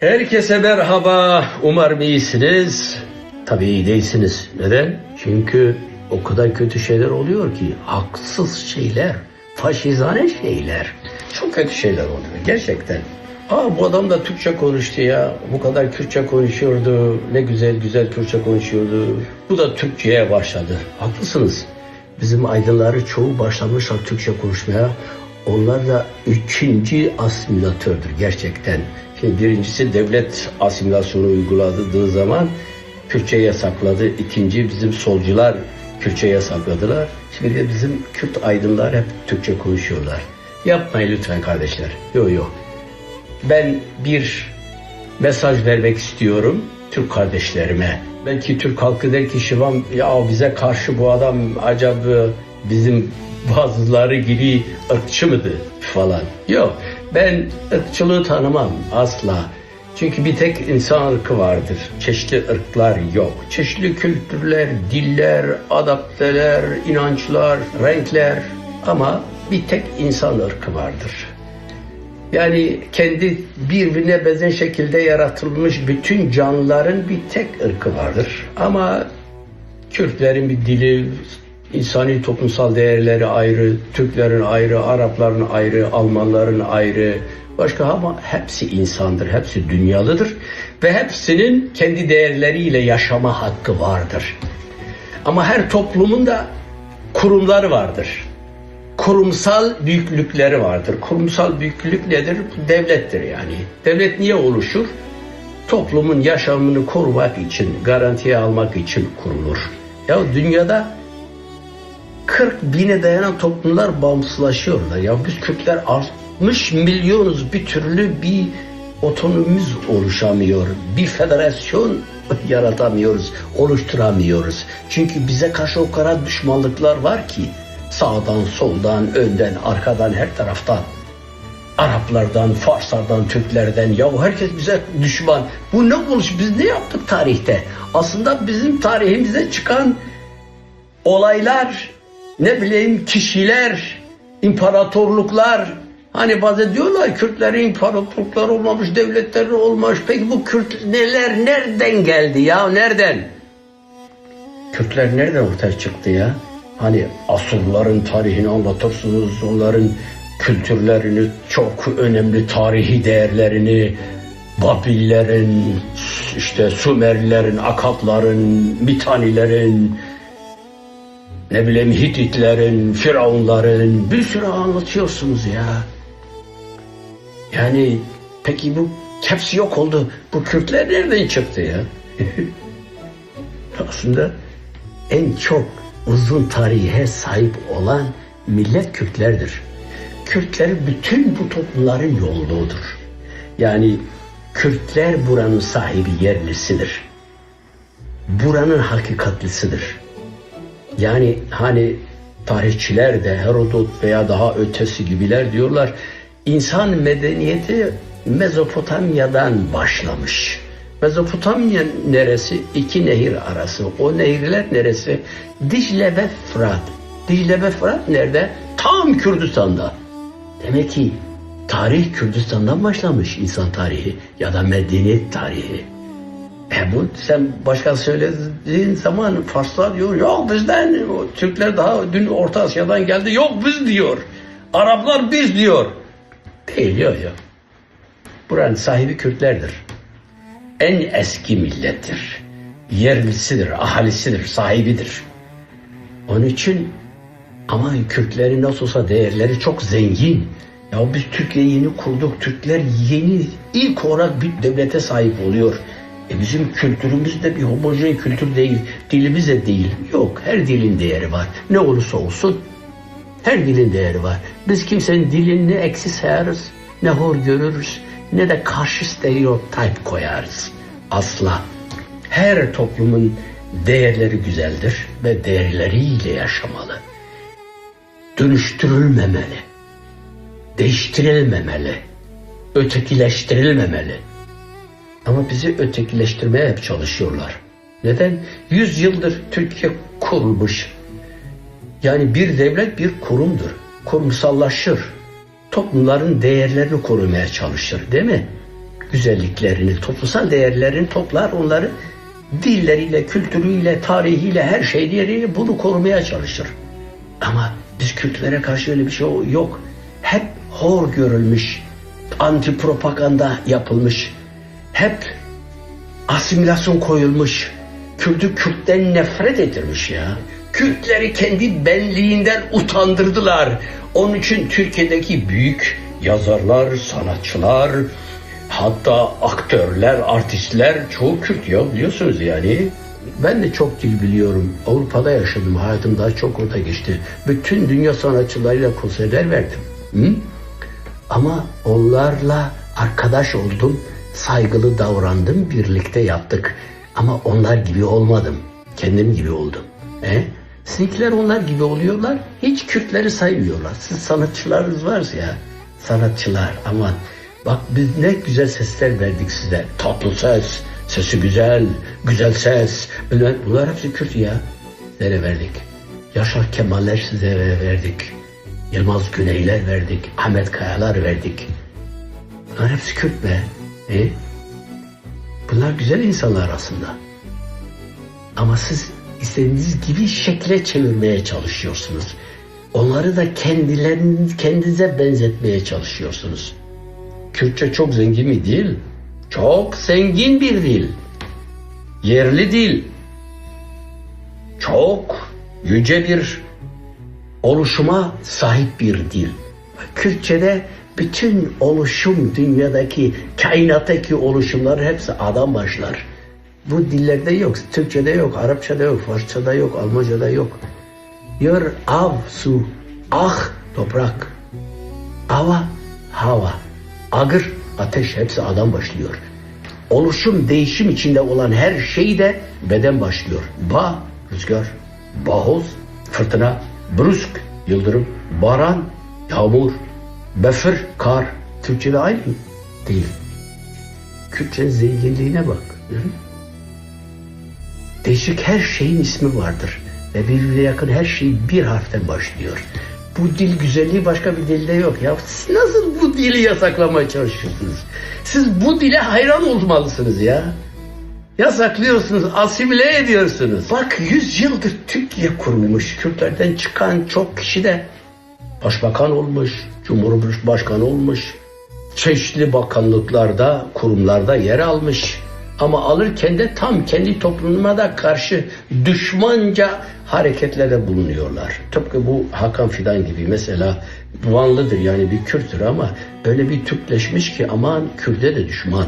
Herkese merhaba. Umarım iyisiniz. Tabii iyi değilsiniz. Neden? Çünkü o kadar kötü şeyler oluyor ki haksız şeyler, faşizane şeyler. Çok kötü şeyler oluyor gerçekten. Aa bu adam da Türkçe konuştu ya. Bu kadar Kürtçe konuşuyordu. Ne güzel güzel Kürtçe konuşuyordu. Bu da Türkçe'ye başladı. Haklısınız. Bizim aydınları çoğu başlamışlar Türkçe konuşmaya. Onlar da üçüncü asimilatördür gerçekten. Şimdi birincisi devlet asimilasyonu uyguladığı zaman Kürtçe yasakladı. İkinci bizim solcular Kürtçe yasakladılar. Şimdi de bizim Kürt aydınlar hep Türkçe konuşuyorlar. Yapmayın lütfen kardeşler. Yok yok. Ben bir mesaj vermek istiyorum Türk kardeşlerime. Belki Türk halkı der ki Şivan ya bize karşı bu adam acaba bizim bazıları gibi ırkçı mıdır falan. Yok ben ırkçılığı tanımam asla. Çünkü bir tek insan ırkı vardır. Çeşitli ırklar yok. Çeşitli kültürler, diller, adapteler, inançlar, renkler ama bir tek insan ırkı vardır. Yani kendi birbirine benzer şekilde yaratılmış bütün canlıların bir tek ırkı vardır. Ama Kürtlerin bir dili, insani toplumsal değerleri ayrı, Türklerin ayrı, Arapların ayrı, Almanların ayrı. Başka ama hepsi insandır, hepsi dünyalıdır ve hepsinin kendi değerleriyle yaşama hakkı vardır. Ama her toplumun da kurumları vardır kurumsal büyüklükleri vardır. Kurumsal büyüklük nedir? Devlettir yani. Devlet niye oluşur? Toplumun yaşamını korumak için, garantiye almak için kurulur. Ya dünyada 40 bine dayanan toplumlar bağımsızlaşıyorlar. Ya biz Kürtler 60 milyonuz bir türlü bir otonomimiz oluşamıyor. Bir federasyon yaratamıyoruz, oluşturamıyoruz. Çünkü bize karşı o kadar düşmanlıklar var ki sağdan, soldan, önden, arkadan, her taraftan. Araplardan, Farslardan, Türklerden ya herkes bize düşman. Bu ne olmuş? Biz ne yaptık tarihte? Aslında bizim tarihimize çıkan olaylar, ne bileyim kişiler, imparatorluklar. Hani bazen diyorlar Kürtlerin imparatorluklar olmamış, devletleri olmamış. Peki bu Kürt neler nereden geldi ya? Nereden? Kürtler nereden ortaya çıktı ya? Hani Asurların tarihini anlatırsınız, onların kültürlerini, çok önemli tarihi değerlerini, Babillerin, işte Sümerlilerin, Akatların, Mitanilerin, ne bileyim Hititlerin, Firavunların bir sürü anlatıyorsunuz ya. Yani peki bu hepsi yok oldu. Bu Kürtler nereden çıktı ya? Aslında en çok uzun tarihe sahip olan millet Kürtlerdir. Kürtler bütün bu toplumların yolluğudur. Yani Kürtler buranın sahibi yerlisidir. Buranın hakikatlisidir. Yani hani tarihçiler de Herodot veya daha ötesi gibiler diyorlar insan medeniyeti Mezopotamya'dan başlamış. Mezopotamya neresi? İki nehir arası. O nehirler neresi? Dicle ve Fırat. Dicle ve Fırat nerede? Tam Kürdistan'da. Demek ki tarih Kürdistan'dan başlamış insan tarihi ya da medeniyet tarihi. E bu sen başka söylediğin zaman Farslar diyor yok bizden Türkler daha dün Orta Asya'dan geldi yok biz diyor. Araplar biz diyor. Değil yok yok. Buranın sahibi Kürtlerdir en eski millettir. Yerlisidir, ahalisidir, sahibidir. Onun için ama Kürtlerin nasıl olsa değerleri çok zengin. Ya biz Türkiye yeni kurduk. Türkler yeni ilk olarak bir devlete sahip oluyor. E bizim kültürümüz de bir homojen kültür değil. Dilimiz de değil. Yok her dilin değeri var. Ne olursa olsun her dilin değeri var. Biz kimsenin dilini eksi sayarız, ne hor görürüz, ne de karşı stereotip koyarız. Asla. Her toplumun değerleri güzeldir ve değerleriyle yaşamalı. Dönüştürülmemeli. Değiştirilmemeli. Ötekileştirilmemeli. Ama bizi ötekileştirmeye çalışıyorlar. Neden? Yüz yıldır Türkiye kurulmuş. Yani bir devlet bir kurumdur. Kurumsallaşır. Toplumların değerlerini korumaya çalışır değil mi? güzelliklerini, toplumsal değerlerini toplar, onları dilleriyle, kültürüyle, tarihiyle, her şeyleriyle bunu korumaya çalışır. Ama biz Kürtlere karşı öyle bir şey yok. Hep hor görülmüş, anti propaganda yapılmış, hep asimilasyon koyulmuş, Kürt'ü Kürt'ten nefret ettirmiş ya. Kürtleri kendi benliğinden utandırdılar. Onun için Türkiye'deki büyük yazarlar, sanatçılar, hatta aktörler, artistler çoğu Kürt ya biliyorsunuz yani. Ben de çok dil biliyorum. Avrupa'da yaşadım. Hayatım daha çok orada geçti. Bütün dünya sanatçılarıyla konserler verdim. Hı? Ama onlarla arkadaş oldum. Saygılı davrandım. Birlikte yaptık. Ama onlar gibi olmadım. Kendim gibi oldum. E? Sizinkiler onlar gibi oluyorlar. Hiç Kürtleri saymıyorlar. Siz sanatçılarınız varsa ya. Sanatçılar aman. Bak biz ne güzel sesler verdik size. Tatlı ses, sesi güzel, güzel ses. Bunlar, hepsi Kürt ya. Nereye verdik? Yaşar Kemaller size verdik. Yılmaz Güneyler verdik. Ahmet Kayalar verdik. Bunlar hepsi Kürt be. E? Bunlar güzel insanlar aslında. Ama siz istediğiniz gibi şekle çevirmeye çalışıyorsunuz. Onları da kendileriniz kendinize benzetmeye çalışıyorsunuz. Kürtçe çok zengin bir dil. Çok zengin bir dil. Yerli dil. Çok yüce bir oluşuma sahip bir dil. Kürtçe'de bütün oluşum dünyadaki kainattaki oluşumlar hepsi adam başlar. Bu dillerde yok. Türkçe'de yok, Arapça'da yok, Farsça'da yok, Almanca'da yok. Yer, av, su, ah, toprak, ava, hava, agır, ateş hepsi adam başlıyor. Oluşum, değişim içinde olan her şey de beden başlıyor. Ba, rüzgar, bahoz, fırtına, brüsk, yıldırım, baran, yağmur, befir, kar. Türkçe'de aynı değil. Kürtçenin zenginliğine bak. Hı? Değişik her şeyin ismi vardır. Ve birbirine yakın her şey bir harften başlıyor. Bu dil güzelliği başka bir dilde yok. Ya siz nasıl bu dili yasaklamaya çalışıyorsunuz? Siz bu dile hayran olmalısınız ya. Yasaklıyorsunuz, asimile ediyorsunuz. Bak yüz yıldır Türkiye kurulmuş. Kürtlerden çıkan çok kişi de başbakan olmuş, cumhurbaşkanı olmuş. Çeşitli bakanlıklarda, kurumlarda yer almış. Ama alırken de tam kendi toplumuna da karşı düşmanca hareketlerde bulunuyorlar. Tıpkı bu Hakan Fidan gibi mesela Vanlıdır yani bir Kürttür ama öyle bir Türkleşmiş ki aman Kürt'e de düşman.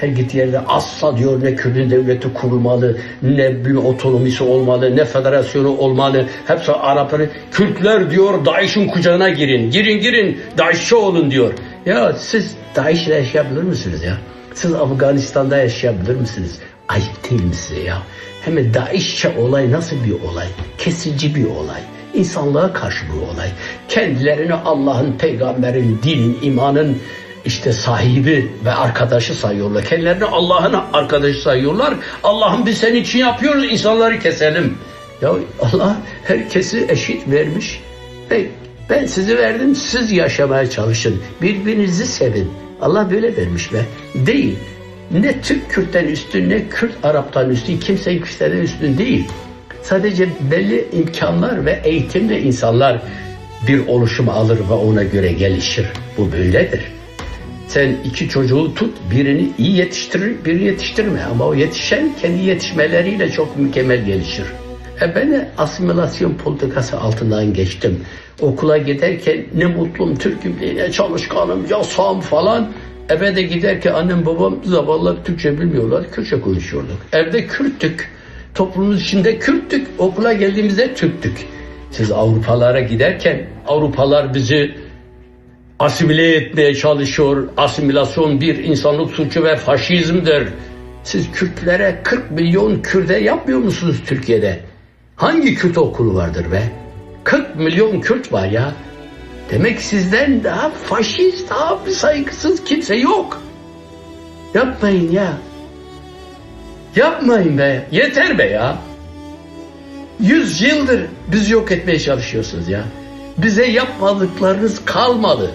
Her gittiği yerde asla diyor ne Kürt'ün devleti kurulmalı, ne bir otonomisi olmalı, ne federasyonu olmalı. Hepsi Arapları, Kürtler diyor DAEŞ'in kucağına girin, girin girin DAEŞ'çi olun diyor. Ya siz DAEŞ'le yaşayabilir misiniz ya? Siz Afganistan'da yaşayabilir misiniz? Ayıp değil mi size ya? Hem DAEŞ'çe olay nasıl bir olay? Kesici bir olay. İnsanlığa karşı bir olay. Kendilerini Allah'ın, peygamberin, dinin, imanın işte sahibi ve arkadaşı sayıyorlar. Kendilerini Allah'ın arkadaşı sayıyorlar. Allah'ım biz senin için yapıyoruz, insanları keselim. Ya Allah herkesi eşit vermiş. Ve ben sizi verdim, siz yaşamaya çalışın. Birbirinizi sevin. Allah böyle vermiş be. Değil. Ne Türk Kürt'ten üstün ne Kürt Arap'tan üstün. Kimse kimseden üstün değil. Sadece belli imkanlar ve eğitimle insanlar bir oluşum alır ve ona göre gelişir. Bu böyledir. Sen iki çocuğu tut, birini iyi yetiştirir, biri yetiştirme. Ama o yetişen kendi yetişmeleriyle çok mükemmel gelişir. E ben de asimilasyon politikası altından geçtim. Okula giderken ne mutlum Türk'üm diye, ne çalışkanım, yasam falan. Eve de giderken annem babam zavallı Türkçe bilmiyorlar, Kürtçe konuşuyorduk. Evde Kürttük, toplumumuz içinde Kürttük, okula geldiğimizde Türktük. Siz Avrupalara giderken Avrupalar bizi asimile etmeye çalışıyor. Asimilasyon bir insanlık suçu ve faşizmdir. Siz Kürtlere 40 milyon Kürde yapmıyor musunuz Türkiye'de? Hangi Kürt okulu vardır be? 40 milyon Kürt var ya. Demek sizden daha faşist, daha saygısız kimse yok. Yapmayın ya. Yapmayın be. Yeter be ya. Yüz yıldır bizi yok etmeye çalışıyorsunuz ya. Bize yapmadıklarınız kalmadı.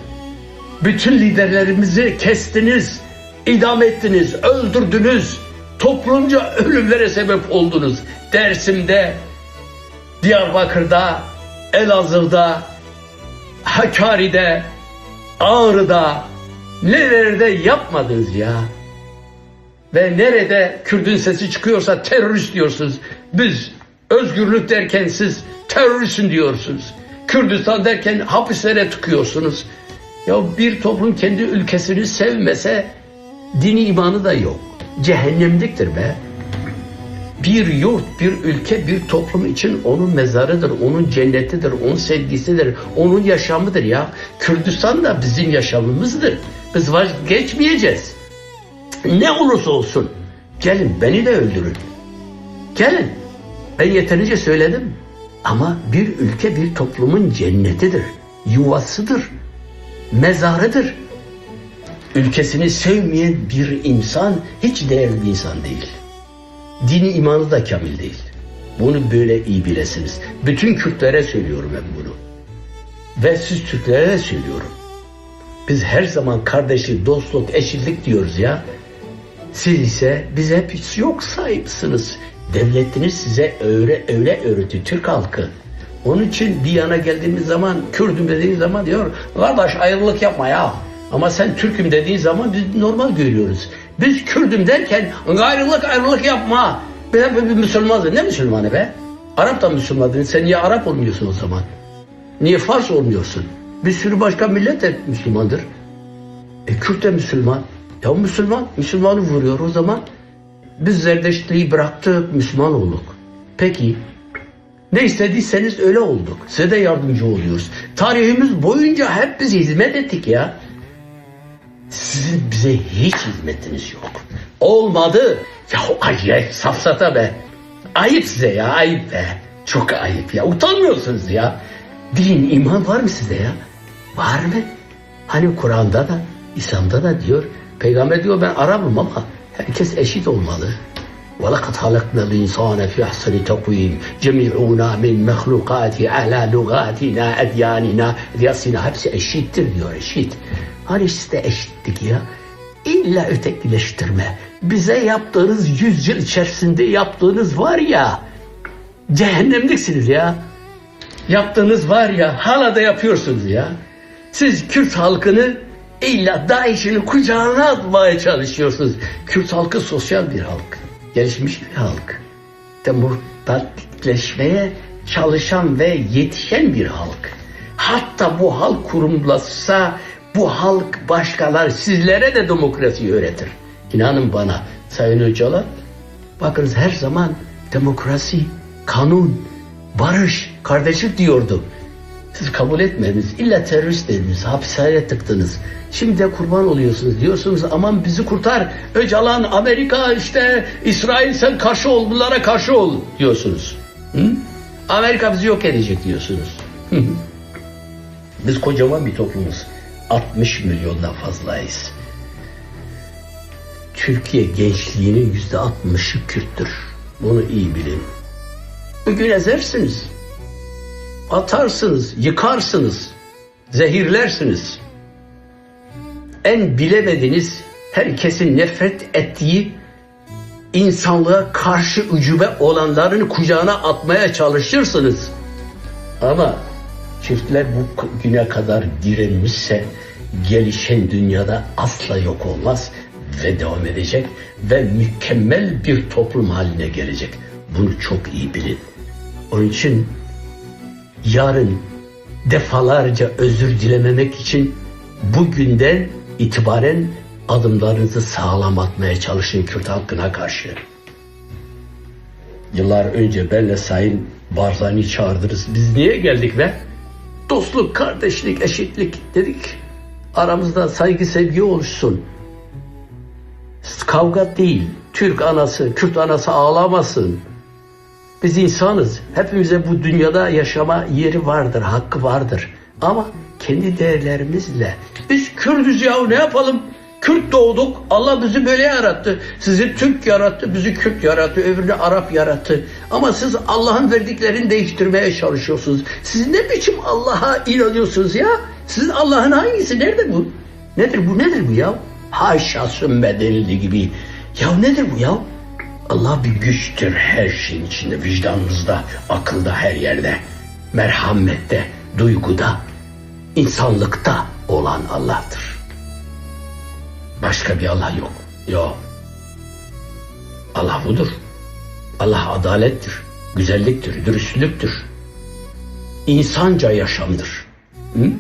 Bütün liderlerimizi kestiniz. idam ettiniz, öldürdünüz, toplumca ölümlere sebep oldunuz. Dersim'de, Diyarbakır'da, Elazığ'da, Hakkari'de, Ağrı'da, nerelerde yapmadınız ya? Ve nerede Kürdün sesi çıkıyorsa terörist diyorsunuz. Biz özgürlük derken siz teröristsin diyorsunuz. Kürdistan derken hapislere tıkıyorsunuz. Ya bir toplum kendi ülkesini sevmese dini imanı da yok. Cehennemliktir be. Bir yurt, bir ülke, bir toplum için onun mezarıdır, onun cennetidir, onun sevgisidir, onun yaşamıdır ya. Kürdistan da bizim yaşamımızdır. Biz vazgeçmeyeceğiz. Ne olursa olsun gelin beni de öldürün. Gelin. Ben yeterince söyledim. Ama bir ülke bir toplumun cennetidir. Yuvasıdır. Mezarıdır. Ülkesini sevmeyen bir insan hiç değerli bir insan değil. Dini imanı da kamil değil. Bunu böyle iyi bilesiniz. Bütün Kürtlere söylüyorum ben bunu. Ve siz Türklere söylüyorum. Biz her zaman kardeşlik, dostluk, eşitlik diyoruz ya. Siz ise bize hep yok sahipsiniz. Devletiniz size öyle öyle öğretti Türk halkı. Onun için bir yana geldiğimiz zaman Kürdüm dediğin zaman diyor kardeş ayrılık yapma ya. Ama sen Türk'üm dediğin zaman biz normal görüyoruz. Biz Kürdüm derken ayrılık ayrılık yapma. Ben bir Müslümanız. Ne Müslümanı be? Arap da Müslüman. Sen niye Arap olmuyorsun o zaman? Niye Fars olmuyorsun? Bir sürü başka millet de Müslümandır. E Kürt de Müslüman. Ya Müslüman, Müslümanı vuruyor o zaman. Biz Zerdeştliği bıraktık, Müslüman olduk. Peki, ne istediyseniz öyle olduk. Size de yardımcı oluyoruz. Tarihimiz boyunca hep biz hizmet ettik ya. Sizin bize hiç hizmetiniz yok. Olmadı. Ya ayıp, safsata be. Ayıp size ya, ayıp be. Çok ayıp ya. Utanmıyorsunuz ya. Din, iman var mı sizde ya? Var mı? Hani Kur'an'da da, İslam'da da diyor, Peygamber diyor ben Arap'ım ama herkes eşit olmalı. وَلَقَدْ خَلَقْنَا الْاِنْسَانَ فِي اَحْسَنِ تَقْوِيمٍ جَمِعُونَا مِنْ مَخْلُقَاتِ عَلَى لُغَاتِنَا اَدْيَانِنَا Edyasina hepsi eşittir diyor eşit. Hani sizde eşitlik ya. İlla ötekileştirme. Bize yaptığınız yüzyıl içerisinde yaptığınız var ya. Cehennemliksiniz ya. Yaptığınız var ya hala da yapıyorsunuz ya. Siz Kürt halkını illa DAEŞ'in kucağına atmaya çalışıyorsunuz. Kürt halkı sosyal bir halk. Gelişmiş bir halk. Demokratikleşmeye çalışan ve yetişen bir halk. Hatta bu halk kurumlaşsa bu halk başkalar sizlere de demokrasi öğretir. İnanın bana Sayın Öcalan bakınız her zaman demokrasi, kanun, barış, kardeşlik diyordu. Siz kabul etmediniz. İlla terörist dediniz. Hapishaneye tıktınız. Şimdi de kurban oluyorsunuz. Diyorsunuz aman bizi kurtar. Öcalan, Amerika işte İsrail sen karşı ol. Bunlara karşı ol diyorsunuz. Hı? Amerika bizi yok edecek diyorsunuz. Biz kocaman bir toplumuz. 60 milyondan fazlayız. Türkiye gençliğinin yüzde 60'ı Kürttür. Bunu iyi bilin. Bugün ezersiniz atarsınız, yıkarsınız, zehirlersiniz. En bilemediniz herkesin nefret ettiği insanlığa karşı ucube olanların kucağına atmaya çalışırsınız. Ama çiftler bu güne kadar direnmişse gelişen dünyada asla yok olmaz ve devam edecek ve mükemmel bir toplum haline gelecek. Bunu çok iyi bilin. Onun için yarın defalarca özür dilememek için bugünden itibaren adımlarınızı sağlam atmaya çalışın Kürt halkına karşı. Yıllar önce benle Sayın Barzani çağırdınız. Biz niye geldik be? Dostluk, kardeşlik, eşitlik dedik. Aramızda saygı sevgi oluşsun. Kavga değil. Türk anası, Kürt anası ağlamasın. Biz insanız. Hepimize bu dünyada yaşama yeri vardır, hakkı vardır. Ama kendi değerlerimizle. Biz Kürdüz ya ne yapalım? Kürt doğduk. Allah bizi böyle yarattı. Sizi Türk yarattı, bizi Kürt yarattı, öbürünü Arap yarattı. Ama siz Allah'ın verdiklerini değiştirmeye çalışıyorsunuz. Siz ne biçim Allah'a inanıyorsunuz ya? Sizin Allah'ın hangisi? Nerede bu? Nedir bu? Nedir bu ya? Haşa sümme denildiği gibi. Ya nedir bu ya? Allah bir güçtür her şeyin içinde, vicdanımızda, akılda, her yerde. Merhamette, duyguda, insanlıkta olan Allah'tır. Başka bir Allah yok. Yok. Allah budur. Allah adalettir, güzelliktir, dürüstlüktür. İnsanca yaşamdır. Hı?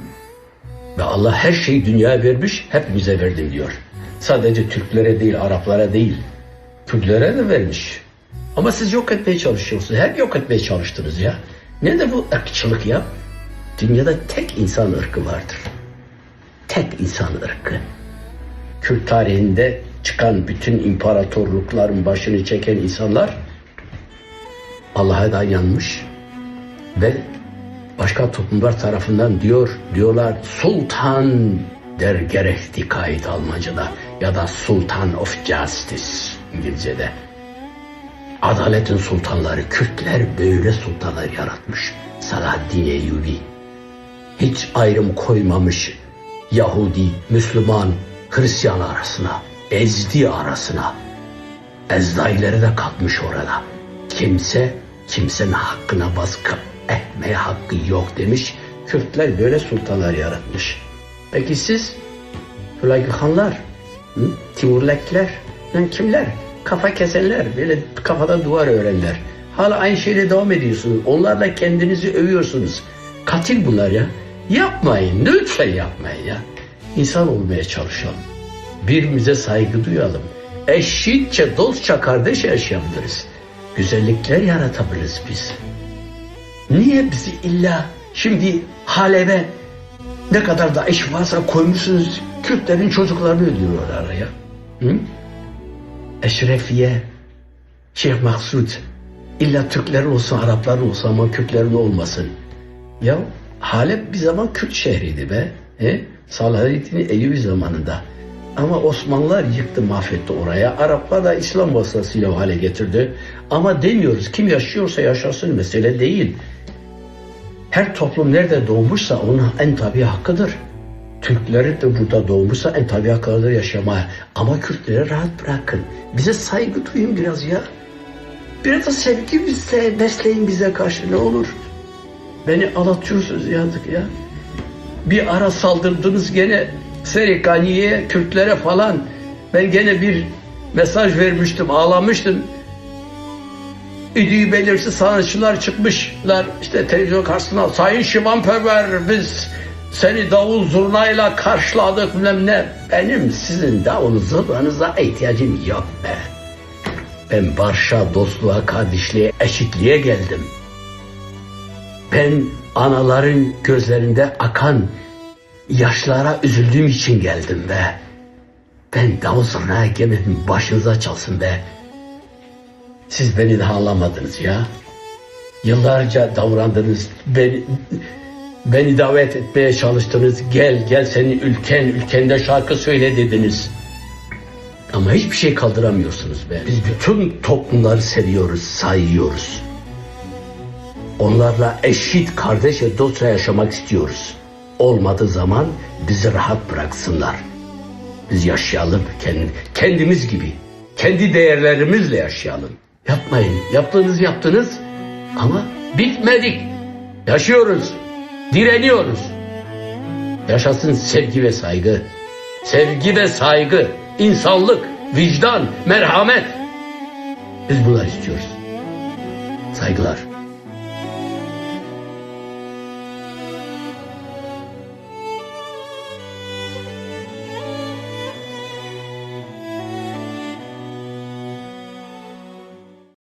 Ve Allah her şeyi dünyaya vermiş, hepimize verdim diyor. Sadece Türklere değil, Araplara değil, Kürtlere de vermiş. Ama siz yok etmeye çalışıyorsunuz. Hep yok etmeye çalıştınız ya. Ne de bu ırkçılık ya? Dünyada tek insan ırkı vardır. Tek insan ırkı. Kürt tarihinde çıkan bütün imparatorlukların başını çeken insanlar Allah'a da yanmış ve başka toplumlar tarafından diyor diyorlar sultan der gerekti kayıt Almanca'da ya da sultan of justice İngilizce'de. Adaletin sultanları Kürtler böyle sultanlar yaratmış. Salahaddin Eyyubi. Hiç ayrım koymamış Yahudi, Müslüman, Hristiyan arasına, Ezdi arasına. Ezdaileri de katmış orada. Kimse kimsenin hakkına baskı etmeye hakkı yok demiş. Kürtler böyle sultanlar yaratmış. Peki siz Hülagü Hanlar? Timurlekler, kimler? Kafa kesenler, böyle kafada duvar örenler. Hala aynı şeyle devam ediyorsunuz. Onlarla kendinizi övüyorsunuz. Katil bunlar ya. Yapmayın, lütfen yapmayın ya. İnsan olmaya çalışalım. Birbirimize saygı duyalım. Eşitçe, dostça, kardeş yaşayabiliriz. Güzellikler yaratabiliriz biz. Niye bizi illa şimdi Halep'e ne kadar da eş varsa koymuşsunuz Kürtlerin çocuklarını öldürüyorlar ya. Hı? Eşrefiye, Şeyh Maksud, illa Türklerin olsun, Arapların olsun ama Kürtlerin olmasın. Ya Halep bir zaman Kürt şehriydi be. He? Salahaddin Eyyubi zamanında. Ama Osmanlılar yıktı mahvetti oraya. Araplar da İslam vasıtasıyla o hale getirdi. Ama demiyoruz kim yaşıyorsa yaşasın mesele değil. Her toplum nerede doğmuşsa onun en tabi hakkıdır. Türkleri de burada doğmuşsa en tabi hakkıdır yaşamaya. Ama Kürtleri rahat bırakın. Bize saygı duyun biraz ya. Biraz da sevgi bize, besleyin bize karşı ne olur. Beni ağlatıyorsunuz yazık ya. Bir ara saldırdınız gene Serikani'ye, Kürtlere falan. Ben gene bir mesaj vermiştim, ağlamıştım. İdüğü belirsiz sanatçılar çıkmışlar işte televizyon karşısına. Sayın Şivanperver biz seni davul zurnayla karşıladık bilmem ne. Benim sizin davul zurnanıza ihtiyacım yok be. Ben barışa, dostluğa, kardeşliğe, eşitliğe geldim. Ben anaların gözlerinde akan yaşlara üzüldüğüm için geldim be. Ben davul zurnaya gelmedim başınıza çalsın be. Siz beni daha anlamadınız ya. Yıllarca davrandınız. Beni, beni davet etmeye çalıştınız. Gel gel senin ülken, ülkende şarkı söyle dediniz. Ama hiçbir şey kaldıramıyorsunuz be. Biz bütün toplumları seviyoruz, sayıyoruz. Onlarla eşit, kardeş ve dostça yaşamak istiyoruz. Olmadığı zaman bizi rahat bıraksınlar. Biz yaşayalım kendi, kendimiz gibi. Kendi değerlerimizle yaşayalım. Yapmayın. Yaptığınız yaptınız ama bitmedik. Yaşıyoruz. Direniyoruz. Yaşasın sevgi ve saygı. Sevgi ve saygı, insanlık, vicdan, merhamet. Biz bunlar istiyoruz. Saygılar.